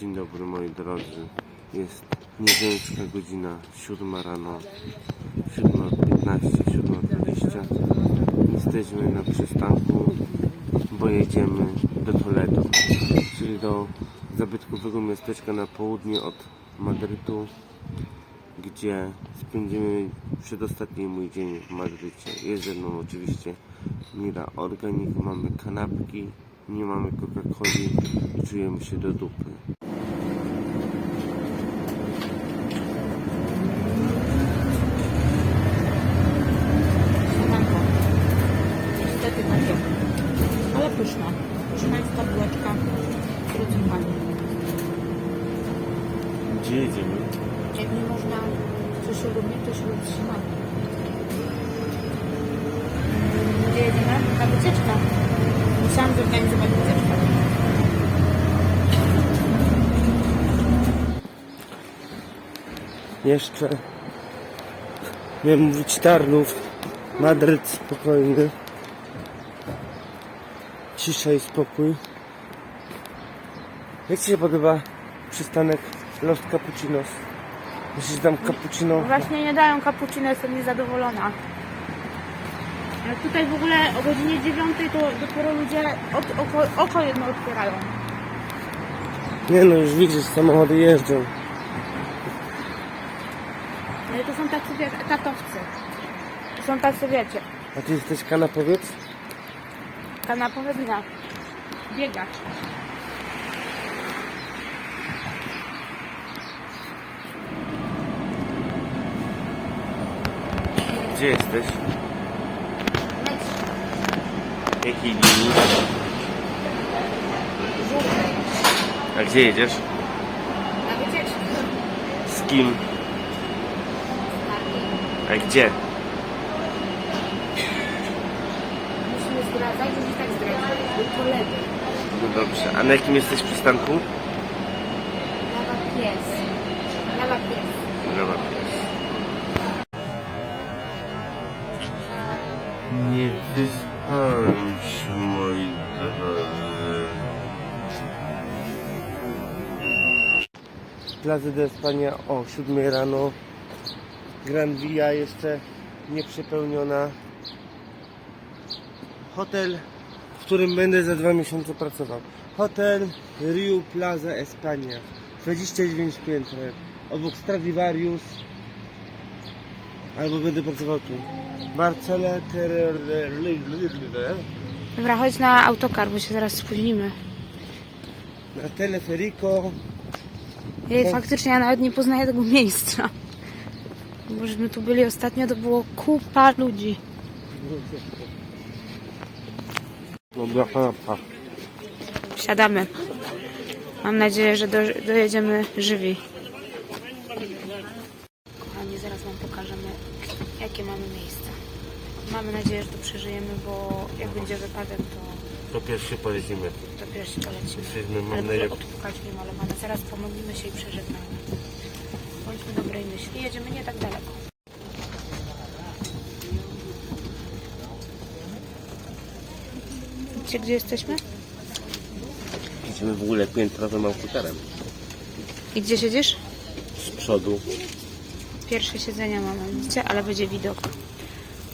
Dzień dobry moi drodzy. Jest nieziemska godzina 7 rano, 7.15, 7.20. Jesteśmy na przystanku, bo jedziemy do Toledo, czyli do zabytkowego miasteczka na południe od Madrytu, gdzie spędzimy przedostatni mój dzień w Madrycie. Jest ze mną oczywiście Mira Organic, mamy kanapki, nie mamy Coca-Coli czujemy się do dupy. Zorganizować wycieczkę. Jeszcze miałem mówić Tarnów, Madryt spokojny. Cisza i spokój. Jak Ci się podoba przystanek Los Cappuccinos? Myślisz, że tam cappuccino? Właśnie nie dają cappuccino, jestem niezadowolona. Tutaj w ogóle o godzinie 9 to dopiero ludzie od, oko, oko jedno otwierają. Nie no, już widzisz, samochody jeżdżą. Ale to są tacy wiesz, etatowcy. To są tacy wiecie, A Ty jesteś kanapowiec? kanapowe dnia. Biegacz. Gdzie jesteś? Jakiej linii? A gdzie jedziesz? Na wycieczkę. Z kim? A gdzie? Musimy zdradzać, że tak zdradzać. Do Toledo. No dobrze. A na jakim jesteś przystanku? De Espania o 7 rano. Gran Via jeszcze nieprzepełniona. Hotel, w którym będę za dwa miesiące pracował. Hotel Rio Plaza Espania. 29 pięter. Obok Stradivarius. Albo będę pracował tu. Terror. Dobra, chodź na autokar, bo się zaraz spóźnimy. Na Teleferico. Jej, faktycznie ja nawet nie poznaję tego miejsca. Bośmy tu byli ostatnio, to było kupa ludzi. Dobra, kanapka. Siadamy. Mam nadzieję, że do, dojedziemy żywi. Kochani, zaraz Wam pokażemy, jakie mamy miejsca. Mamy nadzieję, że to przeżyjemy, bo jak będzie wypadek, to To pierwszy polecimy. to pierwszy polecimy. Jesteśmy, Ale mam proszę nadzieję, odpukać nie malowane. Zaraz pomodlimy się i przeżegnamy. Bądźmy dobrej myśli. Jedziemy nie tak daleko. Widzicie, gdzie jesteśmy? idziemy w ogóle piętrowym autokarem. I gdzie siedzisz? Z przodu. Pierwsze siedzenia mamy, widzicie? Ale będzie widok.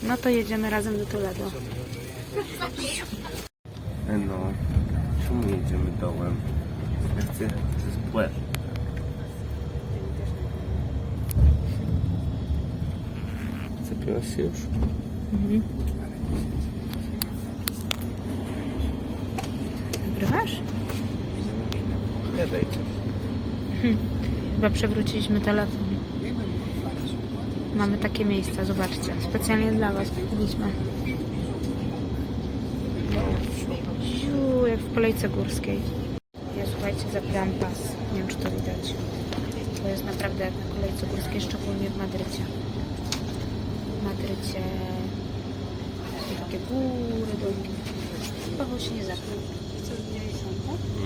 No to jedziemy razem do Toledo. No, czemu jedziemy dołem? Ja chcę z płet. Zapiłaś się już? Nagrywasz? Nie dajcie. Chyba przewróciliśmy telefon. Mamy takie miejsca, zobaczcie. Specjalnie dla Was kupiliśmy. Siu, jak w kolejce górskiej. Ja słuchajcie, zapiłam pas. Nie wiem, czy to widać. To jest naprawdę jak na kolejce górskiej, szczególnie w Madrycie. W Madrycie są takie góry, doliny. Paweł się nie zapił.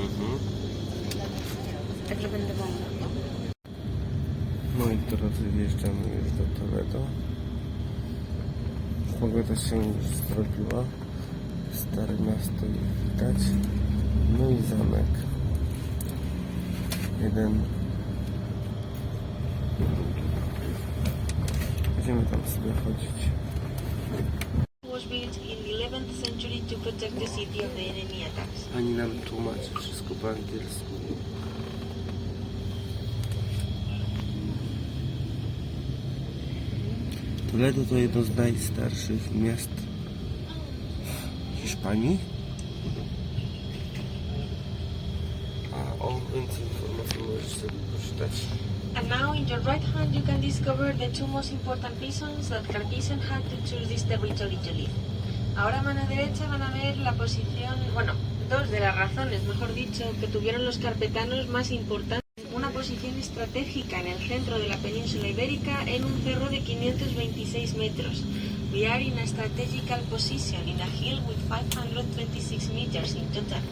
Mhm. Także będę wolna. Moi drodzy, wjeżdżamy już do Toledo. Pogoda się już zrobiła. Stare miasto już widać. No i zamek. jeden. Będziemy tam sobie chodzić. was built in the 11th century to protect the city of the enemy attacks. Pani nam tłumaczy wszystko po angielsku. Toledo to jedno z najstarszych miast Hiszpanii. And now in your right hand you can discover the two most important reasons that had to choose this territory to live. Ahora a mano derecha van a ver la posición, bueno, dos de las razones, mejor dicho, que tuvieron los carpetanos más importantes. Una posición estratégica en el centro de la península ibérica en un cerro de 526 metros. We are in a strategical position in a hill with 526 meters in total.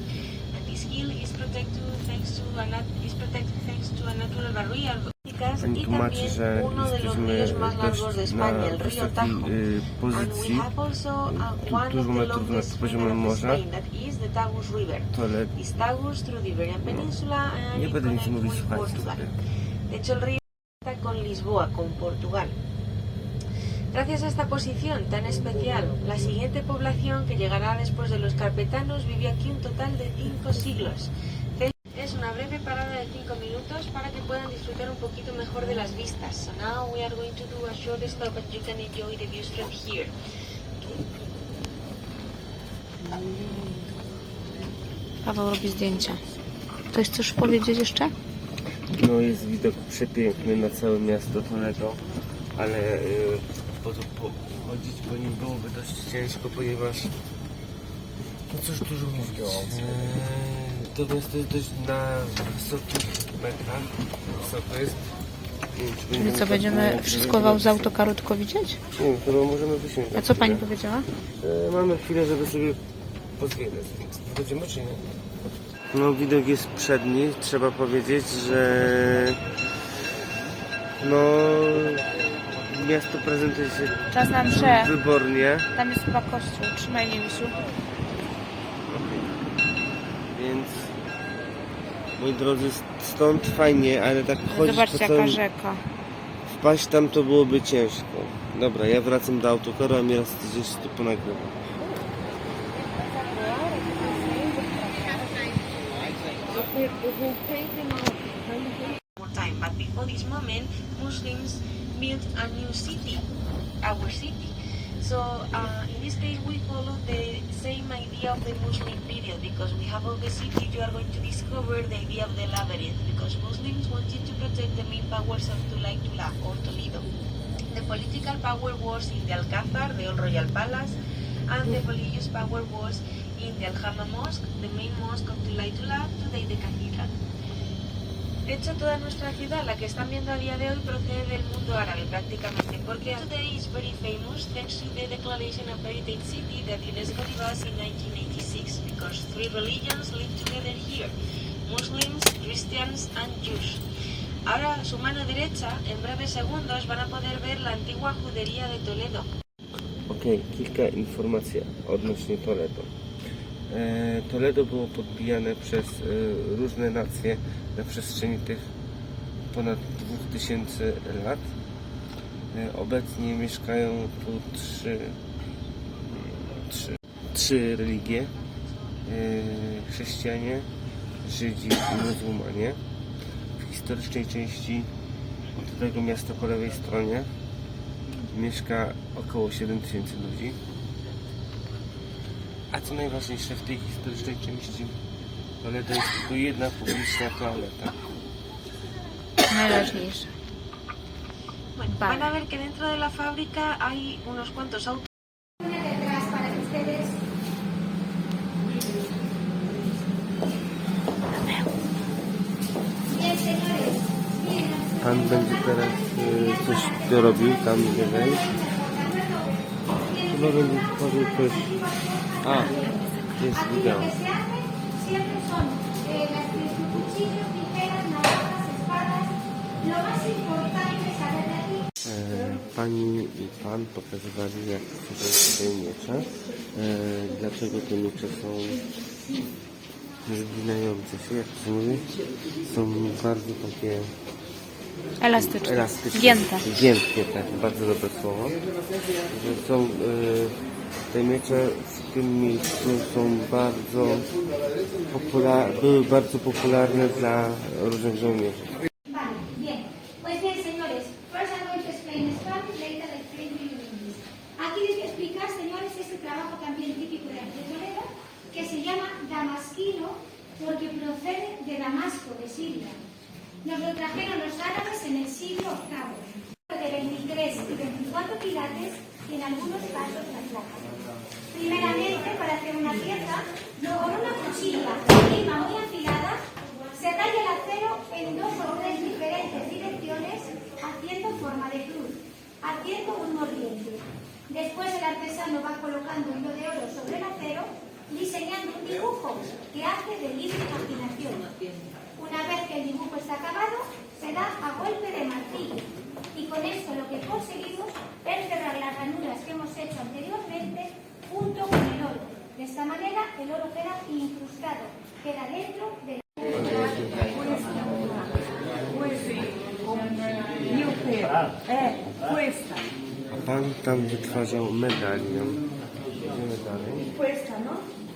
And this hill is protected thanks to a, nat- is protected thanks to a natural barrier. Pani tłumaczy, że jesteśmy dość na y, we pozycji. uh, dużo metrów nad poziomem morza. Iberian Peninsula and Nie będę nic mówić, słuchajcie. De hecho, el río está con Lisboa, con Portugal. Gracias a esta posición tan especial, la siguiente población que llegará después de los carpetanos vivió aquí un total de cinco siglos. Es una breve parada de 5 minutos para que puedan disfrutar un poquito mejor de las vistas. So now we are going to do a short stop and you can enjoy the views from here. Paweł robi zdjęcia. Ktoś chcesz powiedzieć jeszcze? No jest widok przepiękny na całe miasto Toledo, ale y, po, po, chodzić po nim byłoby dość ciężko, ponieważ no cóż dużo mówić. Y, to miasto jest dość na wysokich metrach. Wysoko jest. Czyli będziemy co, będziemy wszystko wam z autokaru tylko widzieć? Nie chyba możemy wysiąść. A co pani powiedziała? E, Mamy chwilę, żeby sobie pozwiedzać. Wchodzimy czy nie? No widok jest przedni. Trzeba powiedzieć, że no miasto prezentuje się Czas na mszę. wybornie. Tam jest chyba kościół. Trzymaj nie Misiu. Więc moi drodzy, stąd fajnie, ale tak chodzić Zobaczcie po jaka całym... rzeka. Wpaść tam to byłoby ciężko. Dobra, ja wracam do autokaru, a mi raz gdzieś tu ponagrywam. more time. But before this moment, Muslims built a new city, our city. So uh, in this case, we follow the same idea of the Muslim period because we have all the city. You are going to discover the idea of the labyrinth because Muslims wanted to protect the main powers of Tulaitula or Toledo. The political power was in the Alcázar, the old royal palace, and the religious power was in the Al-Hama Mosque, the main mosque of Tulaitula, today the cathedral. De hecho, toda nuestra ciudad, la que están viendo a día de hoy, procede del mundo árabe prácticamente, porque today is very famous thanks to the declaration of Heritage City that UNESCO gave us in 1986, because three religions live together here, Muslims, Christians and Jews. Ahora, su mano derecha, en breves segundos, van a poder ver la antigua judería de Toledo. Odnośnie Toledo. E, Toledo było podbijane przez e, różne nacje na przestrzeni tych ponad 2000 lat. E, obecnie mieszkają tu trzy, trzy, trzy religie. Chrześcijanie, Żydzi i muzułmanie. W historycznej części tego miasta po lewej stronie mieszka około 7 tysięcy ludzi. A co najważniejsze w tej historycznej części Toledo jest tylko jedna publiczna toaleta. Najważniejsze. Bueno, Vale. van a ver que dentro de la fábrica hay unos cuantos autos. detrás para que ustedes Bien, señores. Bien, Pan będzie teraz y, coś dorobił tam wyżej. Chyba będzie tworzył coś... A, jest wideo. que se hace siempre son eh, las de cuchillos, tijeras, navajas, espadas. Lo más importante es saber de aquí E, Pani i pan pokazywali jak tworzą sobie miecze. E, Dlaczego te miecze są zginające się, jak to się mówi, są bardzo takie Elastyczne. elastyczne. Gięte. Giętkie, tak, bardzo dobre słowo. Że są, y, te miecze w tym miejscu są bardzo popularne, były bardzo popularne dla różnych żołnierzy. Nos lo trajeron los árabes en el siglo VIII, de 23 y 24 quilates y en algunos casos la plata. Primeramente, para hacer una pieza, luego con una cuchilla lima muy afilada, se talla el acero en dos o tres diferentes direcciones, haciendo forma de cruz, haciendo un mordiente. Después el artesano va colocando hilo de oro sobre el acero, diseñando un dibujo que hace de libre imaginación. Queda dentro del... A pan tam wytwarzał medalion.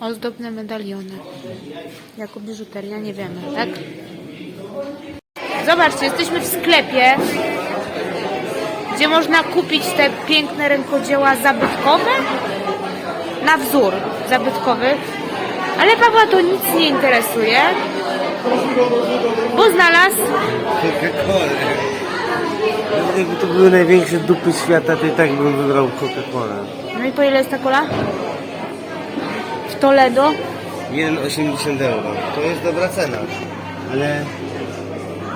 Ozdobne medaliony. Jako biżuteria nie wiemy, tak? Zobaczcie, jesteśmy w sklepie, gdzie można kupić te piękne rękodzieła zabytkowe na wzór zabytkowy. Ale Pawła to nic nie interesuje, bo znalazł Coca-Cola. Jakby to były największe dupy świata, to i tak bym wybrał Coca-Colę. No i po ile jest ta kola? W Toledo? 1,80 euro. To jest dobra cena. Ale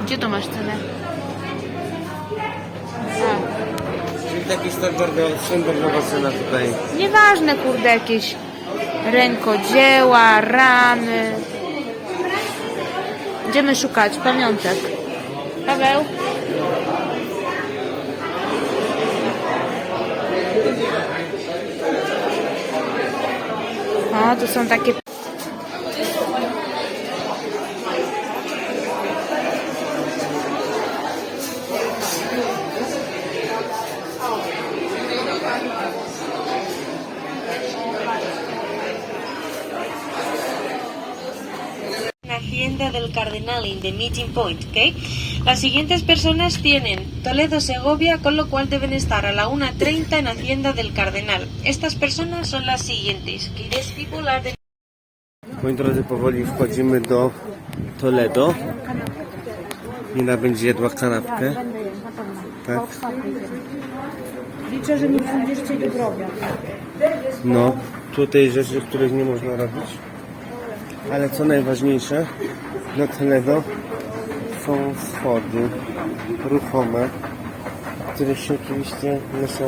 Gdzie to masz cenę? czyli taki standardowa cena tutaj. Nieważne, kurde, jakieś rękodzieła, ramy. Idziemy szukać pamiątek. Paweł? O, to są takie... Cardenal in the Meeting Point, ¿ok? Las siguientes personas tienen Toledo, Segovia, con lo cual deben estar a la 1.30 en Hacienda del Cardenal. Estas personas son las siguientes. people are the Moi drodzy, powoli wchodzimy do Toledo. Nina będzie jadła kanapkę. Tak? Liczę, że nie będziesz chcieli drogę. No, tutaj rzeczy, których nie można robić. Ale co najważniejsze, na Toledo są schody ruchome, których się oczywiście nasza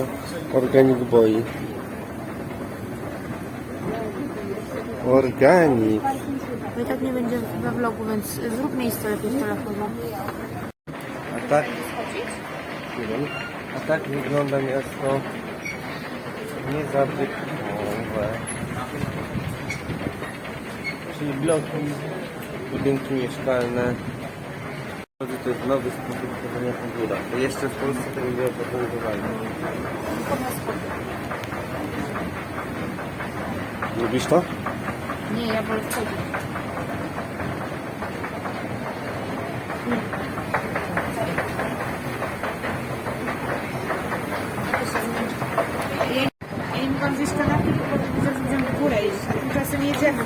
organik boi. Organik. I tak nie będzie we vlogu, więc zrób miejsce lepiej w telefonie. A tak, a tak wygląda miasto niezabytkowe. Czyli bloki, budynki mieszkalne. To jest nowy sposób górach. To jeszcze w Polsce tego nie opracowywali. Lubisz to? Nie, ja wolę wchodzić. Ja, ja nie mogłam zjeść kanapy, bo zaraz będziemy w górę iść. A tymczasem jedziemy.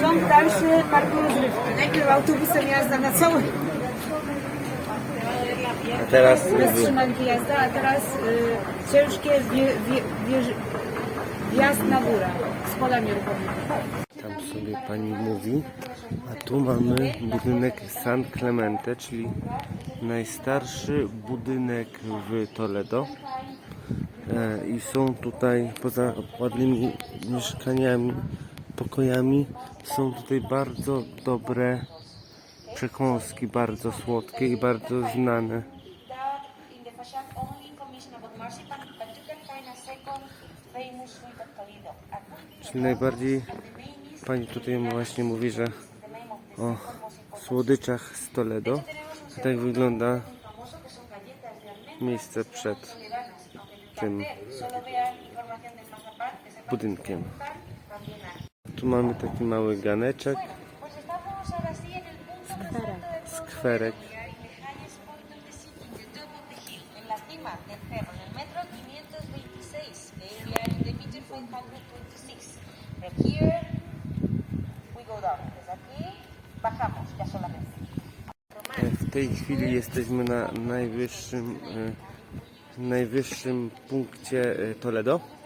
Ciąg dalszy parku rozrywki. Najpierw autobusem jazda na cały... A teraz Bez y, trzymanki jazda, a teraz y, ciężkie wie, wie, wież- wjazd na górę z pola nieruchomego. Tam sobie pani mówi, a tu mamy budynek San Clemente, czyli najstarszy budynek w Toledo. E, I są tutaj poza ładnymi mieszkaniami, pokojami, są tutaj bardzo dobre przekąski, bardzo słodkie i bardzo znane. Czyli najbardziej pani tutaj właśnie mówi, że o słodyczach z Toledo. Tak wygląda miejsce przed tym budynkiem. Tu mamy taki mały ganeczek, skwerek. el Lejaña Sport of the City, in the top of the hill, en la cima del cerro, en el metro 526, the area in the meter 526. From here, we go down. Desde aquí, bajamos ya solamente. W tej chwili jesteśmy na najwyższym, e, najwyższym punkcie e, Toledo.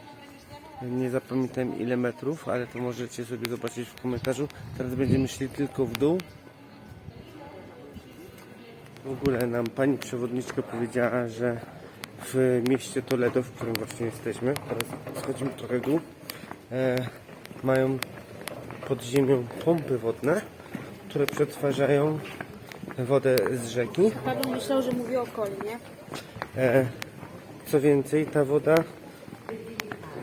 Nie zapamiętałem ile metrów, ale to możecie sobie zobaczyć w komentarzu. Teraz będziemy szli tylko w dół. W ogóle nam pani przewodniczka powiedziała, że w mieście Toledo, w którym właśnie jesteśmy, teraz schodzimy trochę dół, e, mają pod ziemią pompy wodne, które przetwarzają wodę z rzeki. Paweł myślał, że mówi o coli, nie? E, co więcej, ta woda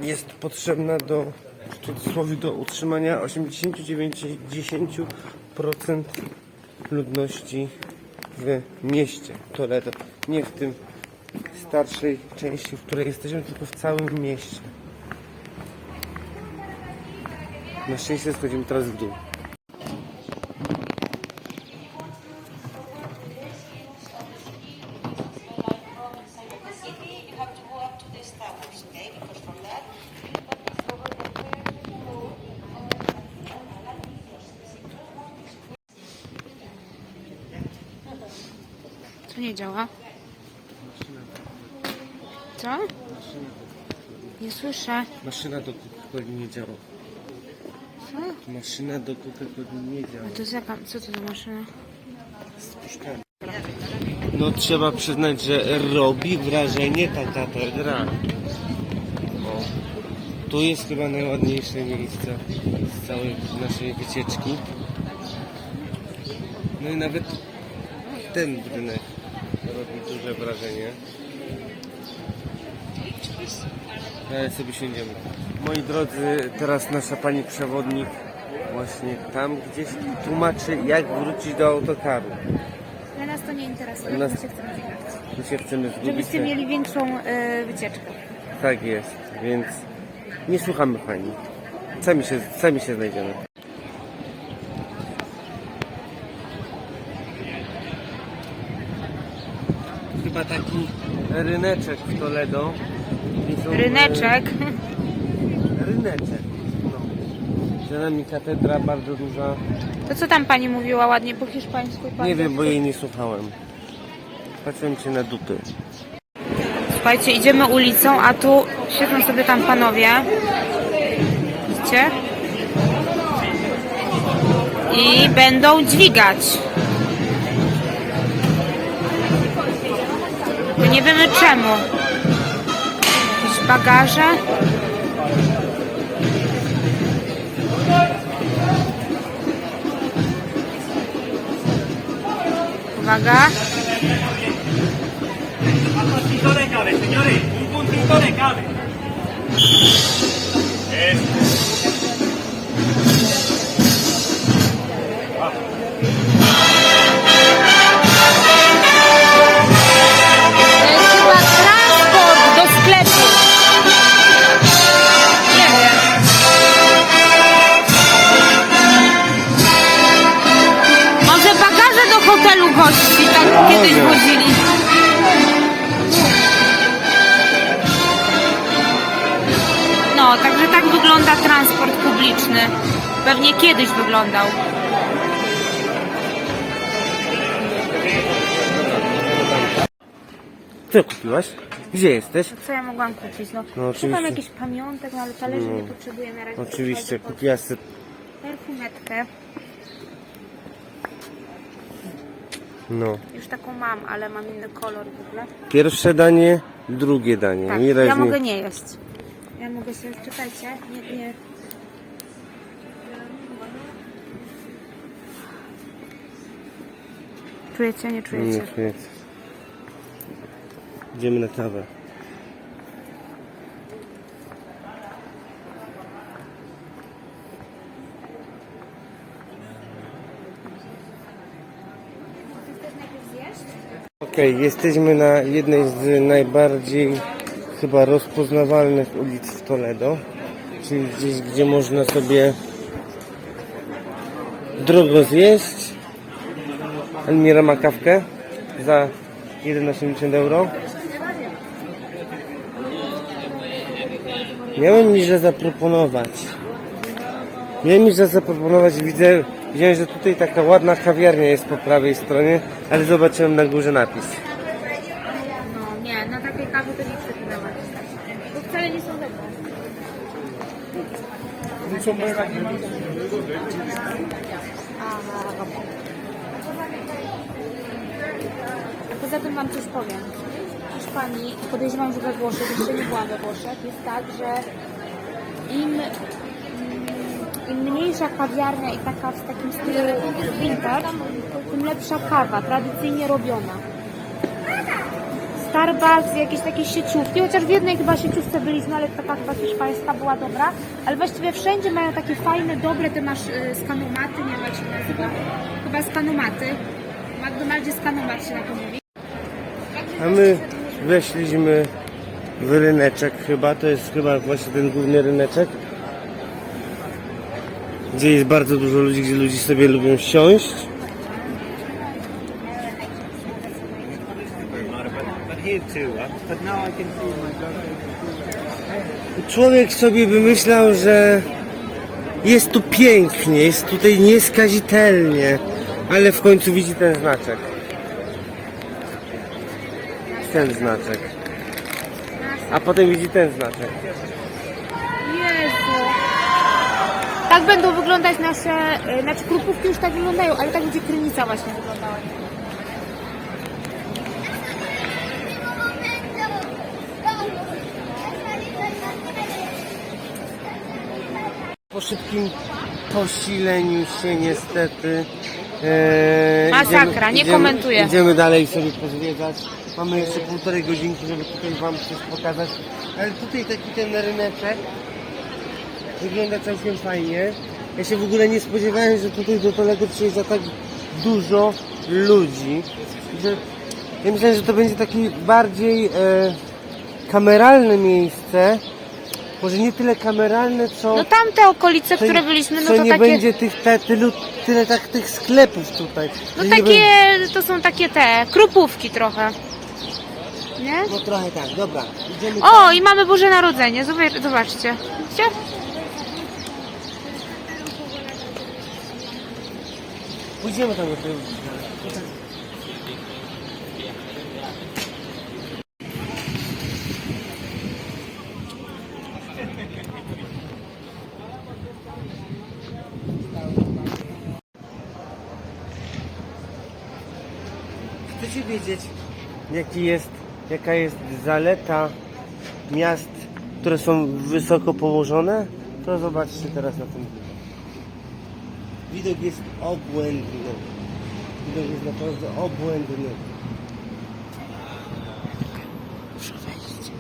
jest potrzebna do, w cudzysłowie, do utrzymania 89% ludności w mieście Toledo. Nie w tym starszej części, w której jesteśmy, tylko w całym mieście. Na szczęście schodzimy teraz w dół. Nie działa? Co? Nie słyszę. Maszyna do Coca-Coli nie działa. Co? Maszyna do Coca-Coli nie działa. A to jest jaka? Co to za maszyna? No trzeba przyznać, że robi wrażenie ta katedra. O, tu jest chyba najładniejsze miejsce z całej naszej wycieczki. No i nawet ten budynek wrażenie. Ale sobie siądziemy. Moi drodzy, teraz nasza pani przewodnik właśnie tam gdzieś tłumaczy jak wrócić do autokaru. Ale nas to nie interesuje, Nas- my się chcemy zjechać. My się chcemy zgubić. Żebyście mieli większą y, wycieczkę. Tak jest, więc nie słuchamy pani. Sami się, sami się znajdziemy. Chyba taki ryneczek w Toledo. I są, Ryneczek. E, ryneczek. No. Za nami katedra bardzo duża. To co tam pani mówiła ładnie po hiszpańsku? po Nie wiem, bo jej nie słuchałem. Patrzyłem się na dupy. Słuchajcie, idziemy ulicą, a tu siedzą sobie tam panowie. Widzicie? I będą dźwigać. My nie wiemy czemu. Jakieś bagaże. Uwaga. puntito de cabe, señores, un puntito de cabe. Kiedyś. No, także tak wygląda transport publiczny. Pewnie kiedyś wyglądał. Co kupiłaś? Gdzie jesteś? Co ja mogłam kupić? No, No, Szukam oczywiście. jakichś pamiątek, no ale talerzy nie potrzebuję na razie. Oczywiście, kupiłaś sobie Perfumetkę. No. Już taką mam, ale mam inny kolor w ogóle. Pierwsze danie, drugie danie. Tak, ja mogę nie jeść. Ja mogę sobie, czekajcie, nie, nie. Czujecie, nie czujecie? Nie, nie. Idziemy na kawę. Jesteśmy na jednej z najbardziej chyba rozpoznawalnych ulic w Toledo, czyli gdzieś, gdzie można sobie drogo zjeść. Elmira ma kawkę za 1,80 euro. Miałem mi że zaproponować. Miałem mi że zaproponować, widzę, widziałem, że tutaj taka ładna kawiarnia jest po prawej stronie, ale zobaczyłem na górze napis. No nie, na takiej kawy to nie chcę kupować. Bo wcale nie są dobre. Poza tym Wam coś powiem. W Hiszpanii, podejrzewam, że we Włoszech, jeszcze nie byłam we Włoszech, jest tak, że im, mniejsza kawiarnia i taka w takim stylu vintage, tym lepsza kawa, tradycyjnie robiona. Starbucks, jakieś takie sieciówki, chociaż w jednej chyba sieciówce byliśmy, ale taka chyba hiszpańska była dobra, ale właściwie wszędzie mają takie fajne, dobre, ty masz y, skanomaty, nie wiem jak się nazywa, chyba skanomaty, w McDonaldzie skanomat się na to mówi. A my weszliśmy w ryneczek chyba, to jest chyba właśnie ten główny ryneczek. Gdzie jest bardzo dużo ludzi, gdzie ludzie sobie lubią siąść. Człowiek sobie by myślał, że jest tu pięknie, jest tutaj nieskazitelnie, ale w końcu widzi ten znaczek. Ten znaczek. A potem widzi ten znaczek. Tak będą wyglądać nasze, y, znaczy krupówki już tak wyglądają, ale tak będzie krynica właśnie wyglądała. Po szybkim posileniu się niestety. E, Masakra, nie komentuję. Idziemy dalej sobie pozwiedzać. Mamy jeszcze półtorej godzinki, żeby tutaj Wam coś pokazać. Ale tutaj taki ten ryneczek wygląda całkiem fajnie. Ja się w ogóle nie spodziewałem, że tutaj do Toledo przyjeżdża tak dużo ludzi. Że ja myślałem, że to będzie takie bardziej e, kameralne miejsce. Może nie tyle kameralne, co... No tamte okolice, Co które byliśmy, no to nie takie... będzie tych, te, tylu, tyle tak tych sklepów tutaj. No takie, to są takie te, krupówki trochę. Nie? będzie- No trochę tak, dobra. Idziemy O, i mamy Boże Narodzenie, Zobacz- zobaczcie. Widzicie? Do tego. Chcecie wiedzieć, jaki jest, jaka jest zaleta miast, które są wysoko położone? To zobaczcie teraz na tym widok. Jest obłędny. Widok jest naprawdę obłędny. Muszę wejść.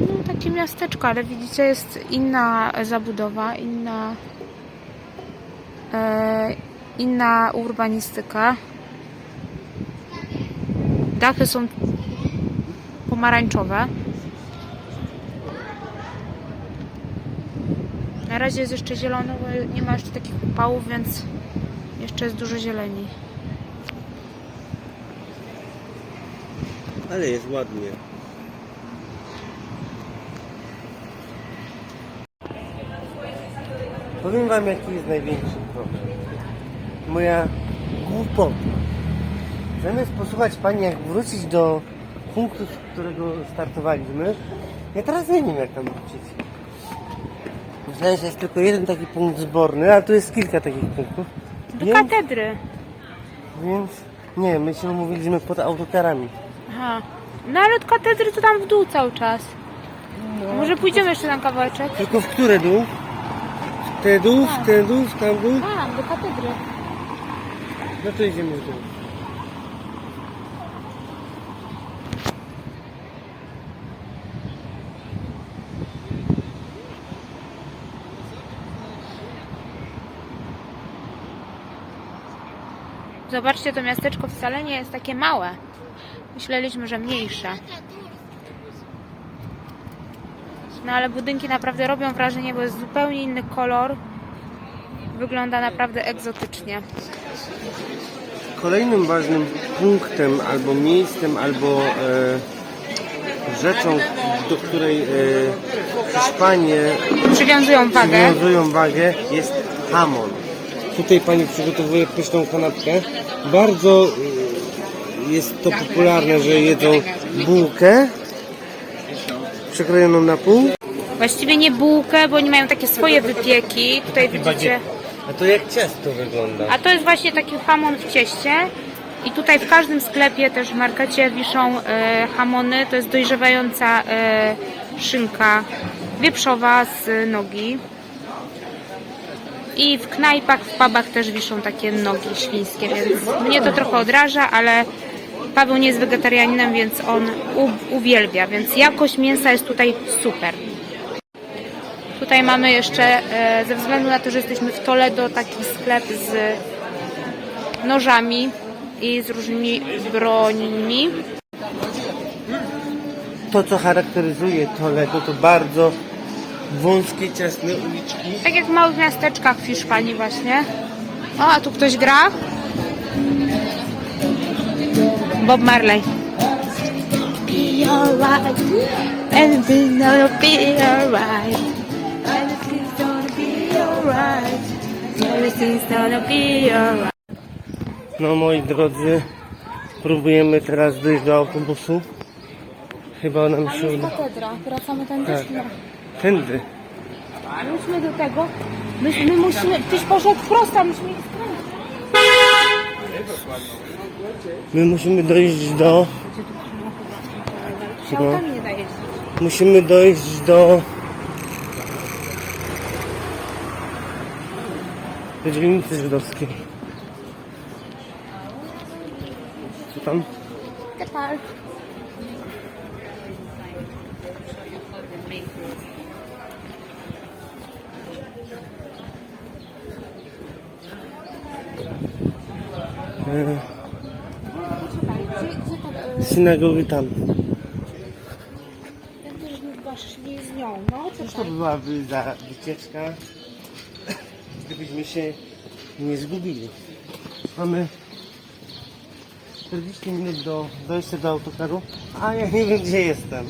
No takie miasteczko, ale widzicie jest inna zabudowa, inna e, inna urbanistyka. Dachy są pomarańczowe. Na razie jest jeszcze zielono, bo nie ma jeszcze takich upałów, więc jeszcze jest dużo zieleni. Ale jest ładnie. Powiem wam jaki jest największy problem. Moja głupota. Zamiast posłuchać pani jak wrócić do punktu, z którego startowaliśmy, ja teraz nie wiem jak tam wrócić. Myślałem, że jest tylko jeden taki punkt zborny, ale tu jest kilka takich punktów. Do Więc, katedry. więc nie, my się umówiliśmy pod autokarami. Aha. No ale od katedry to tam w dół cały czas. A może pójdziemy jeszcze na kawałeczek? Tylko w które dół? W te dół, w ten dół, w tam dół? A, do katedry. No to idziemy w dół. Zobaczcie, to miasteczko wcale nie jest takie małe. Myśleliśmy, że mniejsze. No ale budynki naprawdę robią wrażenie, bo jest zupełnie inny kolor. Wygląda naprawdę egzotycznie. Kolejnym ważnym punktem, albo miejscem, albo e, rzeczą, do której e, Hiszpanie Przywiązują wagę. przywiązują wagę, jest hamon. Tutaj pani przygotowuje pyszną kanapkę. Bardzo e, jest to popularne, że jedzą bułkę przekrojoną na pół. Właściwie nie bułkę, bo oni mają takie swoje wypieki. Tutaj widzicie. A to jak ciasto wygląda? A to jest właśnie taki hamon w cieście. I tutaj w każdym sklepie też w markecie wiszą e, hamony. To jest dojrzewająca e, szynka wieprzowa z nogi. I w knajpach, w pubach też wiszą takie nogi świńskie, więc mnie to trochę odraża, ale Paweł nie jest wegetarianinem, więc on uwielbia, więc jakość mięsa jest tutaj super. Tutaj mamy jeszcze, e, ze względu na to, że jesteśmy w Toledo, taki sklep z nożami i z różnymi brońmi. To, co charakteryzuje Toledo, to bardzo wąskie, ciasne uliczki. Tak jak w małych miasteczkach w Hiszpanii właśnie. O, a tu ktoś gra? Bob Marley. Be alright. Everything's gonna be alright. Everything's gonna be alright. Everything's gonna be alright. No moi drodzy, próbujemy teraz dojść do autobusu. Chyba nam się uda. katedra. Wracamy tam Tak. Tędy. Musimy do tego. My, my musimy. Tyś poszedł prosto, musimy iść. My musimy dojść do... Autami nie da jeździć. musimy dojść do... Do dzielnicy żydowskiej. Co tam? The park. Synagogi tam. Chyba szli z nią, no co To byłaby za wycieczka, gdybyśmy się nie zgubili. Mamy 40 minut do dojścia do autokaru, a ja nie wiem gdzie jestem.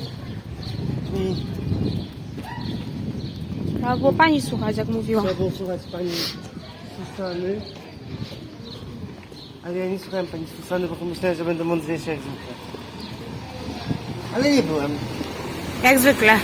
I Trzeba było pani słuchać, jak mówiła. trzeba było słuchać pani Susany. Ale ja nie słuchałem pani Susany, bo pomyślałem, że będę mądrzejszy jak zwykle. Ale nie byłem. Jak zwykle.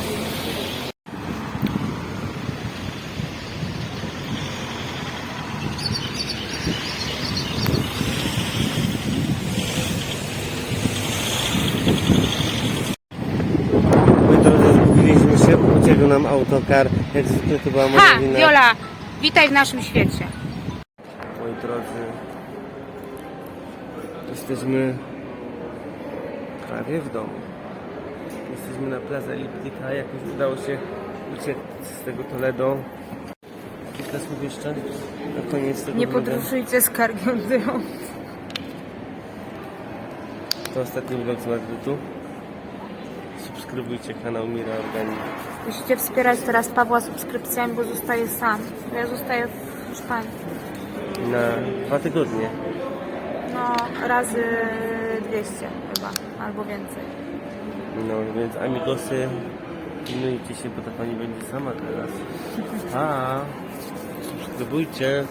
My drodzy zgubiliśmy się, uciekł nam autokar. Jak zwykle to była moja Ha! wina. Viola! Witaj w naszym świecie. Moi drodzy, jesteśmy prawie w domu. Jesteśmy na Plaza Elliptica. Jakoś udało się uciec z tego Toledo. Kilka słów jeszcze na koniec tego Nie vloga. podróżujcie z Kargiądyrą. To ostatni vlog z Madrytu. Subskrybujcie kanał Mira Organik. Musicie wspierać teraz Pawła subskrypcjami, bo zostaje sam. Ja zostaję w Hiszpanii. Na dwa tygodnie. No, razy 200 chyba, albo więcej. No więc amigosy, pilnujcie się, bo ta pani będzie sama teraz. Pa! Subskrybujcie.